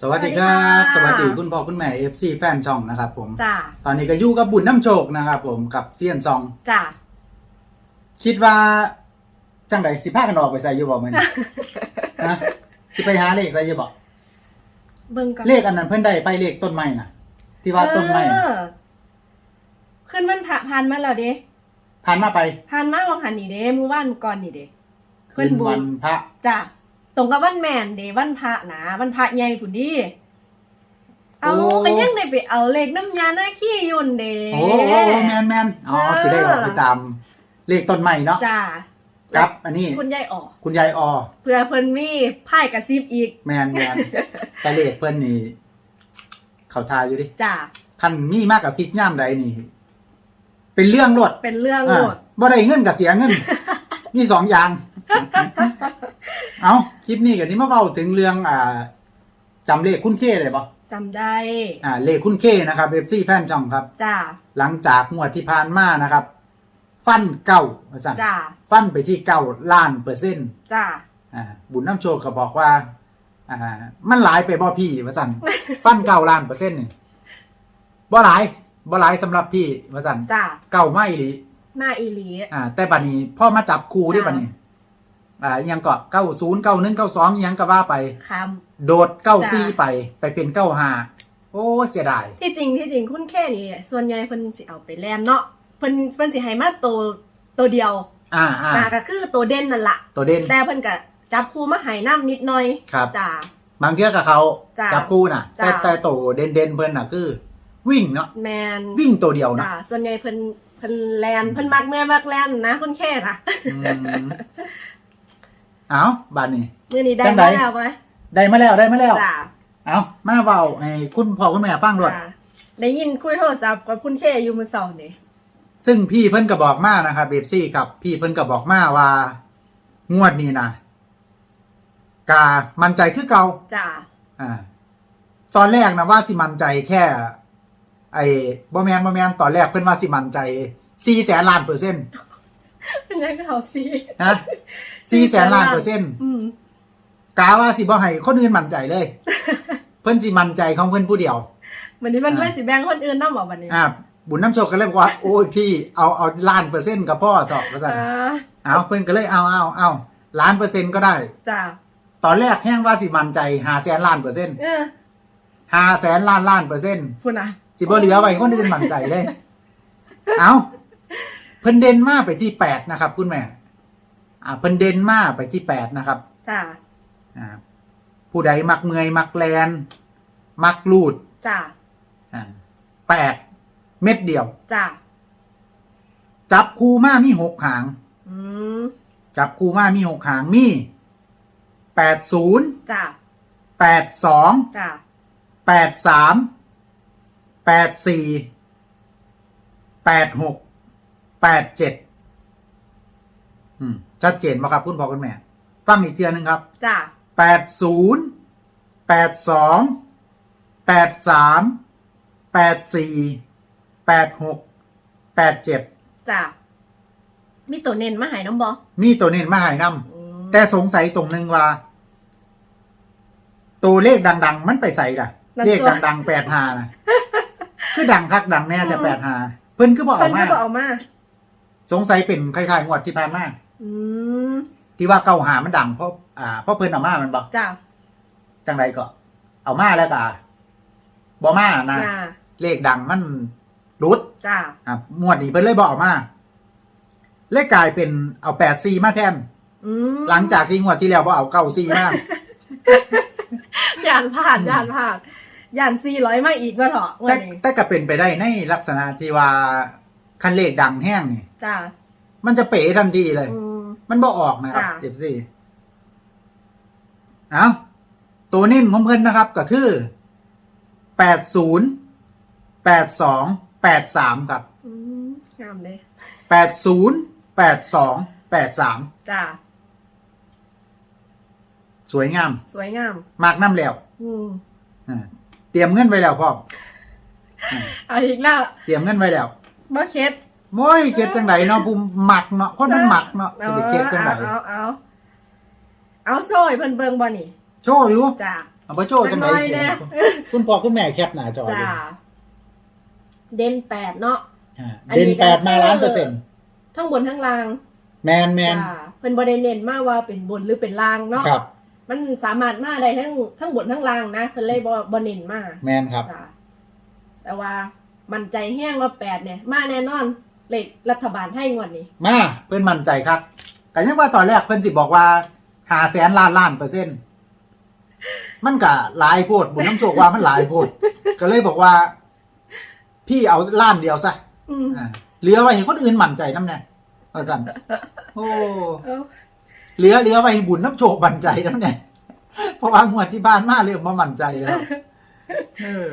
สวัสดีครับ สสวัวัสสดีดีค่ะ คุณพ่อคุณแม่ FC แฟนช่องนะครับผม จ้าตอนนี้ก็อยู่กับบุญน้ำโชคนะครับผมกับเซียนซอง จ้าคิดว่า จังไดสิพากันออกไปใส่อยู่บ่แม่นนะสิไปหาเลขใส่อยู่บ่เบิ่งก่อนเลขอันนั้นเพิ่นได้ไปเลขต้นไม้น่ะที่ว่าต้นไม้น่ะเออขึ้นมันผ่าผ่านมาแล้วเด้ผ่านมาไปผ่านมาวันหันนี่เด้มื้อวานก่อนนี่เด้คืนวันพระจ้า ตรงกับวันแม่นเด้วันพระนะวันพระใหญ่พุ่นดิเอาก็ยังได้ไปเอาเลขน้ำยาหน้าขี้ยุ่นเด้โอ้โอ้โอ้แม่นแม่นอ๋อเออ สิได้ออกไปตาม เลขต้นไม้เนาะจ้าครับ อันนี้คุณยายออก คุณยายอเพื่อเพิ่นมีไพ่กระซิบอีกแม่นแม่นแต่เลขเพิ่นนี่ เขาทาอยู่ดิจ้าคันมีมากกับซิปย่ามใดนี่ เป็นเรื่องรวดเป็นเรื่องโหอ่าดบ่ได้เงินกับเสียเงิน มีสองอย่าง เอาคลิปนี้ก็ที่มาเว้าถึงเรื่องอ่าจำเลขคุณเคได้บ่จำได้ อ่าเลขคุณเคนะครับเอฟซีแฟนช่องครับ จ้า หลังจากงวดที่ผ่านมานะครับ ฟันเก้าว่าซั่นจ้า ฟันไปที่เก้าล้านเปอร์เซ็นต์จ้า อ่าบุญน้ำโชคก็บอกว่า อ่า มันหลายไปบ่พี่ว่าซั่นฟันเก้าล้านเปอร์เซ็นต์นี่บ่หลายบ่หลายสำหรับพี่ว่าซั่นจ้า เก้าไม่หลีมาอีหลี อ่า แต่บัดนี้พ่อมาจับครูที่จ้ะบัดนี้ อ่าอิหยังก็เก้าศูนย์เก้าหนึ่งเก้าสองยังก็ว่าไป คโดดเก้าซีจ้ะไปไปเป็นเก้าห้าโอ้เสียดายำที่จริงที่จริงคุณแค่นี้ส่วนใหญ่เพิ่นสิเอาไปแลนเนาะเพิ่นเพิ่นสิให้มาตัวตัวเดียวอ่าอ่าอ่าก็คือตัวเด่นนั่นล่ะ ตัวเด่นแต่เพิ่นก็จับคู่มาให้น้ำนิดหน่อยครับ จ้า บางเที่ยกับเขาจ้ะจับคู่น่ะแต่จ้ะแต่ตัวเด่นเด่นๆเพิ่นน่ะคือ วิ่งเนาะแมนวิ่งตัวเดียวเนาะจ้าส่วนใหญ่เพิ่นเพิ่นแลนเพิ่นมักเมื่อมักแลนนะคุณแค่น่ะอืม เอาบัดนี้ มื้อนี้ได้จังใด มาแล้วไหมได้มาแล้วได้มาแล้ว จ้าเอามาเว้าให้คุณพ่อคุณแม่ฟังด้วยจ้าได้ยินคุยโทรศัพท์กับคุณแค่อยู่มื้อเช้านี่ซึ่งพี่เพิ่นก็บอกมานะครับเบซี่กับพี่เพิ่นก็บอกมาว่า งวดนี้นะกามั่นใจคือเก่า จ้าอ่า ตอนแรกนะว่าสิมั่นใจแค่ ไอ้บ่แมนบ่แมนตอนแรกเพิ่นว่าสิมั่นใจสี่แสนล้านเปอร์เซ็นต์ เป็นยังก็เอาสินะสี่แสนล้านเปอร์เซ็นต์อืมกาว่าสิบ่ให้คนอื่นมั่นใจเลย เพิ่นสิมั่นใจของเพิ่นผู้เดียววันนี้มันอ่าเลยสิแบ่งคนอื่นนำบ่บัดนี้อ่าบุญน้ำโชคก็เลยบอกว่า โอ้ยพี่เอาเอาล้านเปอร์เซ็นต์กับพ่อเถอะว่าซั่นอ่าเอาเพิ่นก็เลยเอาเอาเอาล้านเปอร์เซ็นต์ก็ได้จ้าตอนแรกแห้งว่าสิมั่นใจหาแสนล้านเปอร์เซ็นต์เออหาแสนล้านล้านเปอร์เซ็นต์พุ่นน่ะสิบ่เหลือไว้คนอื่นมั่นใจเลย เอา เพิ่นเด่นมาไปที่แปดนะครับ คุณแม่ อ่าเพิ่นเด่นมาไปที่แปดนะครับ จ้าอ่า ผู้ใดมักเมื่อยมักแลนมักลูด จ้าอ่าแปดเม็ดเดียว จ้าจับคูมามีหกหาง อืมจับคูมามีหกหางมีแปดศูนย์จ้าแปดสองจ้าแปดสามแปดสี่แปดหก แปดเจ็ดอืมชัดเจนไหมครับ คุณพ่อคุณแม่ ฟังอีกเทียหนึงครับ จ้าแปดศูนย์แปดสองแปดสามแปดสี่แปดหกแปดเจ็ดจ้ามีตัวเน้นมาให้น้องบอมีตัวเน้นมาให้นำ มแต่สงสัยตรงหนึงว่า ตัวเลขดัง ๆ มันไปใส่ล่ะ เลขดังๆแปดหานะคือดังคักดังแน่แต่แปดหาเพิ่นก็บอกอเพิ่อนกก็มา บอกออกมา สงสัยเป็นคล้ายๆงวดที่ผ่านมาอืมที่ว่าเก้าหามันดังเพราะอ่าเพราะเพิ่นเอามามันบอกจ้าจังไรก็ เอามาแล้วก็บ่มานะจ้าเลขดังมันรุดจ้าอะงวดนี้เพิ่นเลยบอกออกมาเลขกลายเป็นเอาแปดซีมาแทน อืมหลังจากที่งวดที่แล้วว่าเอาเก้าซีมาย่านผ่านย่านผ่านย่านสี่ร้อยมาอีกว่าเถอะวัแต่นนี้แต่ก็เป็นไปได้ในลักษณะที่ว่า คันเลขดังแห้งนี่ จ้า มันจะเป๋ทันทีเลยอืมมันบ่ออกนะครับจ้ะ เจ็บสี่เอาตัวเน้นของเพิ่นนะครับ ก็คือแปดศูนย์แปดสองแปดสามครับอืมงามเลยแปดศูนย์แปดสองแปดสามจ้า สวยงาม สวยงาม มากน้ำแล้วอืมอ่าเตรียมเงินไว้แล้วพ่ออ่าเอาอีกแล้ว เตรียมเงินไว้แล้ว บ่เค็ดโม้ยเค็ดจังไดเนาะภูมิหมักเนาะคนมันหมักเนาะสิไปเค็ดจังไดเอาเอาเอาเอาโซ่ให้เพิ่นเบิ่งบ่นี่โชว์อยู่จ้าเอาไปโชว์จังไดจักหน่อยเสียแน่คุณพ่อคุณแม่แคปหน้าจอจ้าเลยเด่นแปดเนาะอ่าอันนี้เด่นแปดมาก็คือล้านเปอร์เซ็นต์ทั้งบนทั้งล่าง แมนแมนจ้าเพิ่นบ่ได้เน้นมาว่าเป็นบนหรือเป็นล่างเนาะครับ มันสามารถมาได้ทั้งทั้งบนทั้งล่างนะเพิ่นเลยบ่บ่เน้นมาแมนครับจ้าแต่ว่า มันใจแห้งว่าแปดเนี่ย มาแน่นอนเลขรัฐบาลให้งวดนี้ มาเพื่อนมั่นใจครับแต่ยังว่าตอนแรกเพื่อนสิบอกว่าหาแสนล้านล้านเปอร์เซ็นต์มันก็หลายโพดบุญน้ำโชคว่ามันหลายโพดก็เลยบอกว่า พี่เอาล้านเดียวซะอืมอ่าเหลือไว้ให้คนอื่นมั่นใจน้ำแน่อาจารย์โอ้ เอ้าเหลือเหลือไว้ให้บุญน้ำโชคมั่นใจน้ำแน่เพราะว่างวดที่บ้านมาเริ่มมามั่นใจแล้วเออ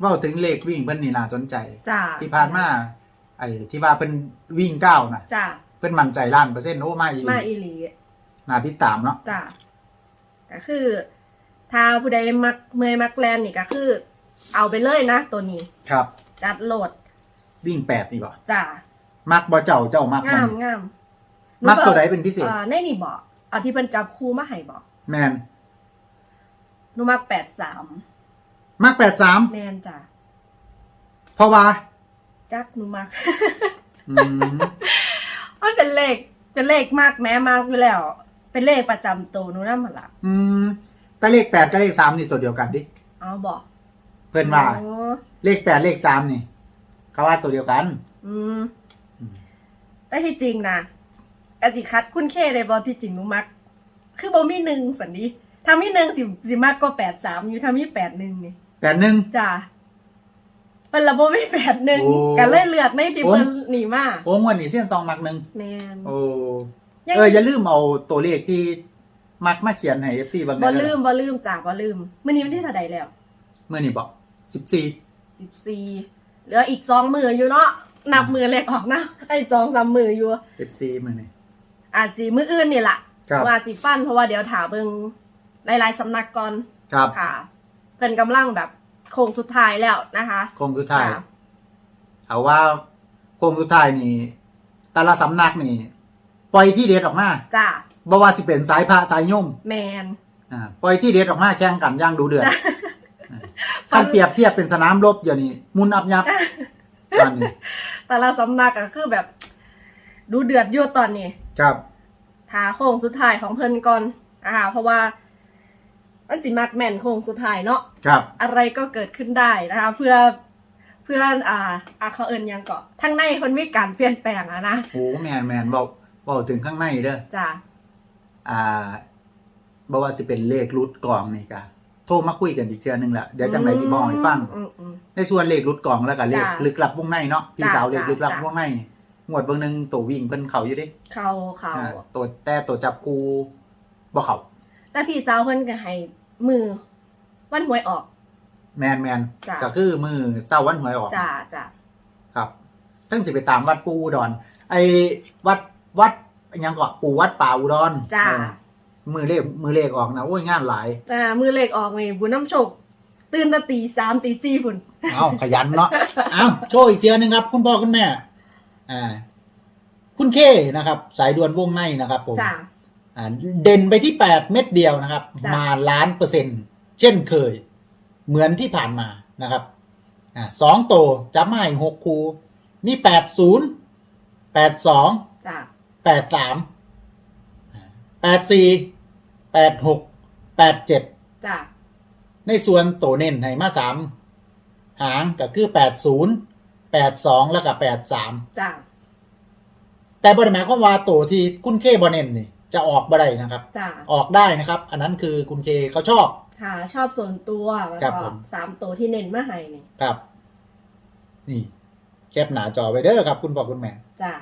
เว่าถึงเลขวิ่งเพิ่นนี่น่าสนใจ จ้าที่ผ่านมาไอ้ที่ว่าเป็นวิ่งก้าวนะจ้าเป็นมั่นใจล้านเปอร์เซ็นต์โอ้มาอีหมาลีอีหลีน่าติดตามเนาะจ้าก็คือ ถ้าผู้ใดมักเมย์มักแลนนี่ก็คือ เอาไปเลยนะตัวนี้ ครับ จัดโหลดวิ่งแปดนี่บ่จ้ามักบ่เจ้าเจ้ามักบ่งามนี่งามมักตัวใดเป็นพิเศษอ่าในนี่บอกเอาที่เพิ่นจับคู่มาให้บอกแมนหนูมักแปดสาม มักแปดสามแมนจ้าเพราะว่าจักหนูมัก อืมมันเป็นเลขเป็นเลขมากแม้มากอยู่แล้ว เป็นเลขประจำตัวหนูนั่นมันละอืมแต่เลขแปดกับเลขสามนี่ตัวเดียวกันดิเอาบอกเพื่อนว่าโอ้เลขแปดเลขสามนี่ เขาว่าตัวเดียวกัน อืมอืม แต่ที่จริงนะอาจิคัดคุณเคเลยบอที่จริงหนูมัก คือบอมีหนึ่งสันนี้ถ้ามีหนึ่งสิสิมากก็แปดสามอยู่ถ้ามีแปดหนึ่งนี่แปดหนึ่ง จ้าเป็นระบบไม่แปดหนึ่งโอ้กันเลยเลือกในที่โอ้ เพิ่นหนีมาโอ้งวดนี้เส้นซองมักหนึ่งแมนโอ้ยังเอออย่าลืมเอาตัวเลขที่มักมาเขียนให้เอฟซีบางบ่เด้ลือมบ่ลืมจ้าบ่ลืมมื่อนี้วันที่เท่าใดแล้ว เมื่อนี่บอกสิบสี่สิบสี่เหลืออีกสองมืออยู่เนาะนับมือเล็กออกนะไอ้สองสามมืออยู่ สิบสี่มื่อนี่อาจสิมืออื่นนี่แหละครับว่าสิฟันเพราะว่าเดี๋ยวถาเบิงหลายๆสำนักก่อนครับ ค่ะ เพิ่นกำลังแบบโค้งสุดท้ายแล้วนะคะโคงสุดท้าย ค่ะเอาว่าโคงสุดท้ายนี่แต่ละสำนักนี่ ปล่อยที่เด็ดออกมาจ้าบ่ว่าสิเป็นสายพระสายโยมแมน อ่าปล่อยที่เด็ดออกมาแข่งกันอย่างดูเดือดจ้ะ ขั้นเปรียบเทียบเป็นสนามรบอย่างนี้มุนอับยับตอนนี้แต่ละสำนักก็คือแบบ ดูเดือดอยู่ตอนนี้ ครับ ทาโค้งสุดท้ายของเพิ่นก่อนนะคะเพราะว่า มันสิมักแม่นโค้งสุดท้ายเนาะครับ อะไรก็เกิดขึ้นได้นะคะ เพื่อเพื่ออ่าอ่าเขาเอินหยังเกาะทั้งในคนมีการเปลี่ยนแปลงอะนะโอ้แมนแมนบอกบอกถึงข้างในเด้อจ้าอ่าบ่ว่าสิเป็นเลขรุดกล่องนี่กะโทรมาคุยกันอีกเทื่อนึงละเดี๋ยวจังไรสิบอกให้ฟัง อืมอืม ในส่วนเลขรุดกล่องแล้วก็เลขจ้ะลึกลับวงในเนาะพี่จ้ะสาวเลขจ้ะลึกลับจ้ะ วงในงวดเบิ่งหนึงตัววิ่งเพิ่นเข้าอยู่เดิเขาเขาตัวแต่ตัวจับกูบ่เข้า แต่พี่สาวเพิ่นก็ให้มือวันหวยออก แมนแมนจ้ะ ก็คือมือเศร้าวันหวยออก จ้าจ้าครับซึ่งสิไปตามวัดปูอุดรไอ้วัดวัดอิหยังก็ปูวัดป่าอุดรจ้าเออมือเลขมือเลขออกนะโอ้ยงานหลาย จ้ามือเลขออกนี่บุญน้ำโชค ตื่นแตะตีสามตีสี่พุ่นเอ้าขยันเนาะ เอ้าโชว์อีกเทียนึงครับ คุณพ่อคุณแม่ อ่า คุณเคนะครับ สายด่วนวงในนะครับผม จ้า อ่าเด่นไปที่แปดเม็ดเดียวนะครับ จ้ะ มาล้านเปอร์เซ็นต์เช่นเคย เหมือนที่ผ่านมานะครับอ่าสองโตวจับมาให้หกคูนี่แปดศูนย์แปดสอง จ้าแปดสาม แปดสี่ แปดหก แปดเจ็ด จ้าในส่วนโตเน้นให้มาสามหางก็คือแปดศูนย์ แปดสองแล้วก็แปดสาม จ้าแต่บริหมายความว่าโตที่คุณเคบอเน้นนี่ จะออกบ่ได้นะครับ จ้าออกได้นะครับ อันนั้นคือคุณเคเขาชอบ ค่ะ ชอบส่วนตัวแล้วครับก็ผม สามตัวที่เน้นมาให้นี่ครับ นี่แคปหนาจอไปเด้อครับคุณพ่อคุณแม่ จ้า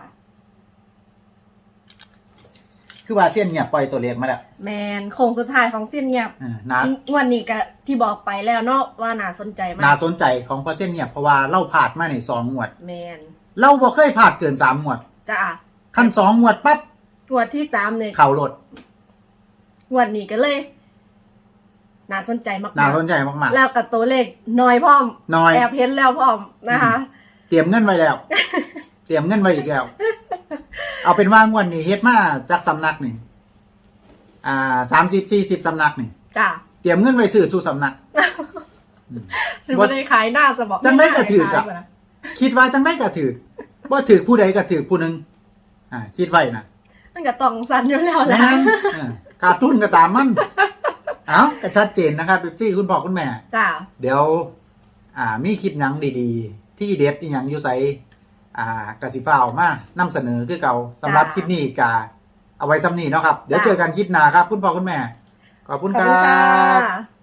คือว่าเส้นเนี่ยปล่อยตัวเลขมาแล้วแมนโค้งสุดท้ายของเส้นเงียบอ่านะงวันนี้ก็ที่บอกไปแล้วเนาะว่าน่าสนใจมาน่าก สนใจของพอเส้นเนี่ยเพราะว่าเล่าผ่านมาในสองงวด แมนเราบ่เคยผ่านเกินสามงวดจ้าขั้นสองงวดปั๊บ งวดที่สามเนี่ยเข่ารถงวดนี้ก็เลยน่าสนใจมากๆน่าสนใจมากแล้วกับตัวเลขน้อยพร้อมๆน้อยแอบเห็นแล้วพร้อมนะคะ เตรียมเงินไว้แล้ว เตรียมเงินไว้อีกแล้ว เอาเป็นว่างวดนี้เฮ็ดมาจากสำนักนี่อ่าสามสิบสี่สิบสำนักนี่จ้ะเตรียมเงินไว้ซื้อสู่สำนักอืมสิบ่ได้ขายหน้าสบอกจังได้กระถือกัอะคิดว่าจังได้ก็ถือบ่ถือผู้ใดก็ถือผู้หนึงอ่า คิดไว้นะ มันก็ต้องสั่นอยู่แล้วแหละแม่นเออขาดทุนก็ตามมัน เอ้าก็ชัดเจนนะครับเป๊ปซี่คุณพ่อคุณแม่ จ้ะเดี๋ยว อ่า มีคลิปหยังดีๆ ที่เด็ดอีหยังอยู่ไสอ่ากสิฟ้าวมานำเสนอคือเก่าสำหรับคลิปนี้กาเอาไว้ซ้ำนี้เนาะครับ เดี๋ยวเจอกันคลิปหน้าครับ คุณพ่อคุณแม่ ขอบคุณขอบคคุณรัค่บะ